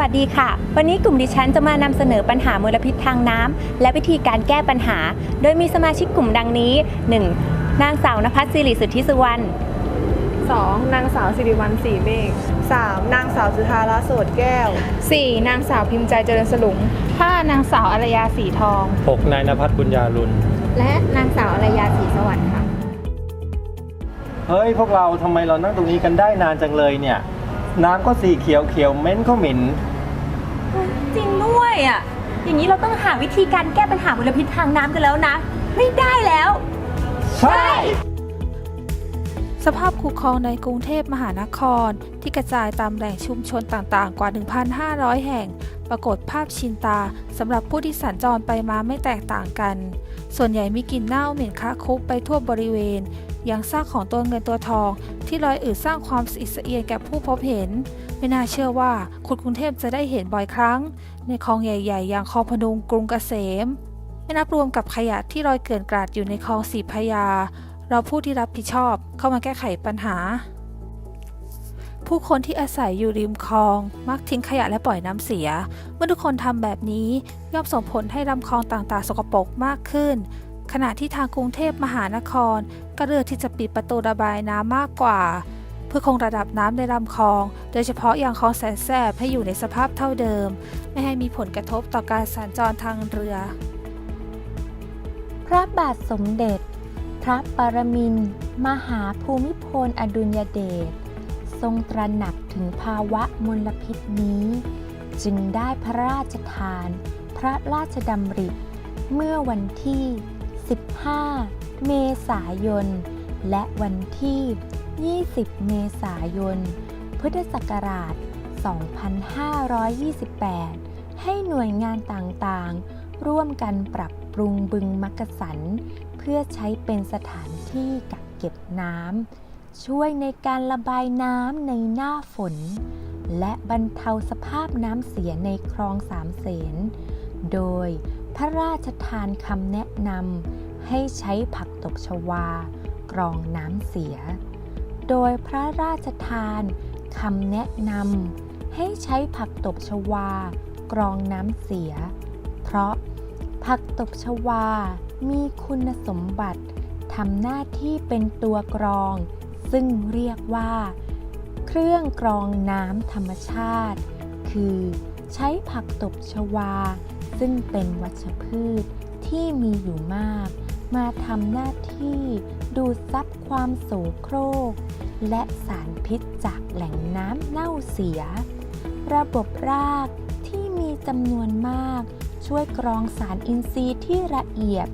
วัสดีค่ะ วันนี้กลุ่มดิฉันจะมานำเสนอปัญหามลพิษทางน้ำและวิธีการแก้ปัญหา โดยมีสมาชิกกลุ่มดังนี้ 1. นางสาวนภัสสิริสุทธิสุวรรณ 2. นางสาวสิริวัลศรีเมฆ 3. นางสาวจุธาราโสดแก้ว 4. นางสาวพิมพ์ใจเจริญสลุง 5. นางสาวอารยาสีทอง 6 นายนภัสบุญญาลุนและนางสาวอรยาศรีสวัสดิ์ค่ะ เฮ้ย พวกเราทำไมเรานั่งตรงนี้กันได้นานจังเลยเนี่ย น้ำก็สีเขียวเขียวเหม้นก็เหม็น จริงด้วยอะ อย่างนี้เราต้องหาวิธีการแก้ปัญหามลพิษทางน้ำกันแล้วนะ ไม่ได้แล้ว ใช่ สภาพคูคลองในกรุงเทพมหานคร ที่กระจายตามแหล่งชุมชนต่างๆ กว่า 1,500 แห่ง ปรากฏภาพชินตาสำหรับผู้ที่สัญจรไปมาไม่แตกต่างกัน ส่วนใหญ่มีกลิ่นเน่าเหม็นคละคลุ้ไปทั่วบริเวณย่างซากของตัวเงินตัวทอง ที่ลอยอืดสร้างความสะอิดสะเอียนแก่ผู้พบเห็น ไม่น่าเชื่อว่าคนกรุงเทพจะได้เห็นบ่อยครั้ง ในคลองใหญ่ๆ อย่างคลองพดุงกรุงเกษมไม่นับรวมกับขยะที่ลอยเกลื่อนกลาดอยู่ในคลองสีพยา เราผู้ที่รับผิดชอบเข้ามาแก้ไขปัญหา ผู้คนที่อาศัยอยู่ริมคลอง มักทิ้งขยะและปล่อยน้ำเสีย เมื่อทุกคนทำแบบนี้ย่อมส่งผลให้ลำคลองต่างๆ สกปรกมากขึ้น ขณะที่ทางกรุงเทพมหานคร ก็เลือกที่จะปิดประตูระบายน้ำมากกว่า เพื่อคงระดับน้ำในลำคลอง โดยเฉพาะอย่างคลองแสนแสบให้อยู่ในสภาพเท่าเดิม ไม่ให้มีผลกระทบต่อการสัญจรทางเรือ พระบาทสมเด็จ พระปรมินมหาภูมิพลอดุลยเดชทรงตระหนักถึงภาวะมลพิษนี้ จึงได้พระราชทาน พระราชดำริ เมื่อวันที่ 15 เมษายน และวันที่ 20 เมษายน พุทธศักราช 2528 ให้หน่วยงานต่างๆ ร่วมกันปรับ รุงบึงมักกะสัน เพื่อใช้เป็นสถานที่กักเก็บน้ำช่วยในการระบายน้ำในหน้าฝน และบรรเทาสภาพน้ำเสียในคลองสามเสน โดยพระราชทานคำแนะนำให้ใช้ผักตบชวากรองน้ำเสีย โดยพระราชทานคำแนะนำให้ใช้ผักตบชวากรองน้ำเสีย เพราะ ผักตบชวา มีคุณสมบัติทำหน้าที่เป็นตัวกรอง ซึ่งเรียกว่า เครื่องกรองน้ำธรรมชาติ คือใช้ผักตบชวา ซึ่งเป็นวัชพืชที่มีอยู่มาก มาทำหน้าที่ดูดซับความโสโครก และสารพิษจากแหล่งน้ำเน่าเสีย ระบบรากที่มีจำนวนมาก ช่วยกรองสารอินทรีย์ที่ละเอียด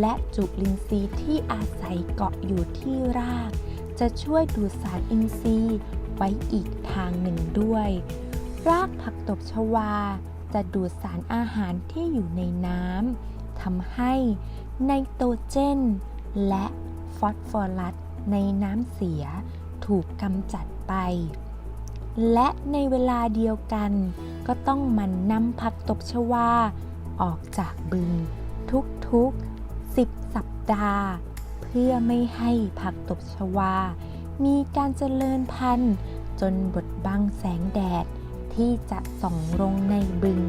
และจุลินทรีย์ที่อาศัยเกาะอยู่ที่ราก จะช่วยดูดสารอินทรีย์ไว้อีกทางหนึ่งด้วย รากผักตบชวา จะดูดสารอาหารที่อยู่ในน้ำทำให้ไนโตรเจน และฟอสฟอรัสในน้ำเสียถูกกำจัดไป และในเวลาเดียวกัน ก็ต้องมันนำผักตบชวา ออกจากบึง ทุกๆ10สัปดาห์ เพื่อไม่ให้ผักตบชวา มีการเจริญพันธุ์ จนบดบังแสงแดดที่จะส่องลงในบึง